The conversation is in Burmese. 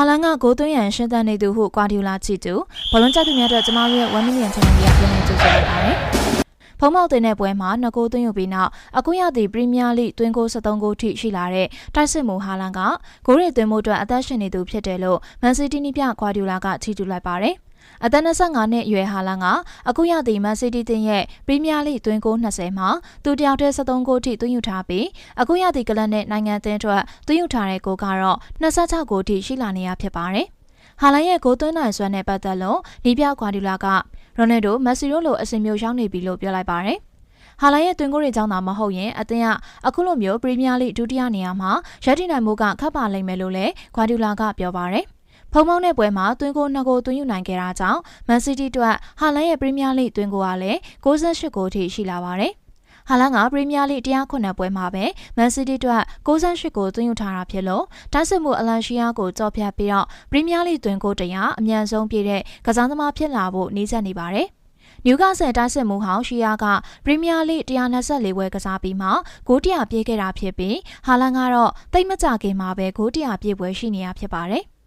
ဟာလန်ကဂိုးသွင်းရန်ရှင်းသန်နေသူဟုကွာဒီယိုလာချီတူဘလုံးကျသူများအတွက်ကျမတို့ရဲ့1 million channel ကြီးကပြန်လည်ကြိုဆိုလိုက်ပါတယ်။ဖုံမောက်တင်တဲ့ပွဲမှာနှစ်ဂိုးသွင်းယူပြီးနောက်အခုရသည့်ပရီးမီးယားလိသွင်းဂိုး73ဂိုးထိရှိလာတဲ့တိုက်စစ်မှုဟာလန်ကဂိုးရသွင်းမှုအတွက်အသက်ရှင်နေသူဖြစ်တယ်လို့မန်စီးတီးနီးပြကွာဒီယိုလာကချီတူလိုက်ပါတယ်။ အသက်25နှစ်အရွယ်ဟာလန်ကအခုရသည့်မန်စီးတီးတင်ရဲ့ပရီးမီးယားလိသွင်းဂိုး20မှာသူတယောက်တည်း73ဂိုးထိသွင်းယူထားပြီးအခုရသည့်ကလပ်နဲ့နိုင်ငံအသင်းအတွက်သွင်းယူထားတဲ့ဂိုးကတော့26ဂိုးထိရှိလာနေရဖြစ်ပါတယ်။ဟာလန်ရဲ့ဂိုးသွင်းနိုင်စွမ်းနဲ့ပတ်သက်လို့ဒီပြကွာဒီလာကရိုနယ်ဒိုမက်ဆီရိုလိုအစင်မျိုးရောက်နေပြီလို့ပြောလိုက်ပါတယ်။ဟာလန်ရဲ့တွင်ကိုတွေကြောင့်သာမဟုတ်ရင်အသင်းကအခုလိုမျိုးပရီးမီးယားလိဒုတိယနေရာမှာရပ်တည်နိုင်မှုကခက်ပါလိမ့်မယ်လို့လည်းကွာဒီလာကပြောပါတယ်။ ဖုံမောင်းတဲ့ပွဲမှာတွင်ကိုနှစ်ကိုသွင်းယူနိုင်ခဲ့တာကြောင့်မန်စီးတီးအတွက်ဟာလန်ရဲ့ပရီးမီးယားလိတွင်ကိုကလည်း68ဂိုးထိရှိလာပါတယ်။ဟာလန်ကပရီးမီးယားလိ109ပွဲမှာပဲမန်စီးတီးအတွက်68ကိုသွင်းယူထားတာဖြစ်လို့တိုက်စစ်မှုအလန်ရှီယာကိုကြော့ဖြတ်ပြီးတော့ပရီးမီးယားလိသွင်းကိုတရာအမြန်ဆုံးပြည့်တဲ့ကစားသမားဖြစ်လာဖို့နှီးစပ်နေပါတယ်။နျူကာဆယ်တိုက်စစ်မှုဟောင်းရှီယာကပရီးမီးယားလိ124ပွဲကစားပြီးမှဂိုး100ပြည့်ခဲ့တာဖြစ်ပြီးဟာလန်ကတော့တိတ်မကြခင်မှာပဲဂိုး100ပြည့်ပွဲရှိနေရဖြစ်ပါတယ်။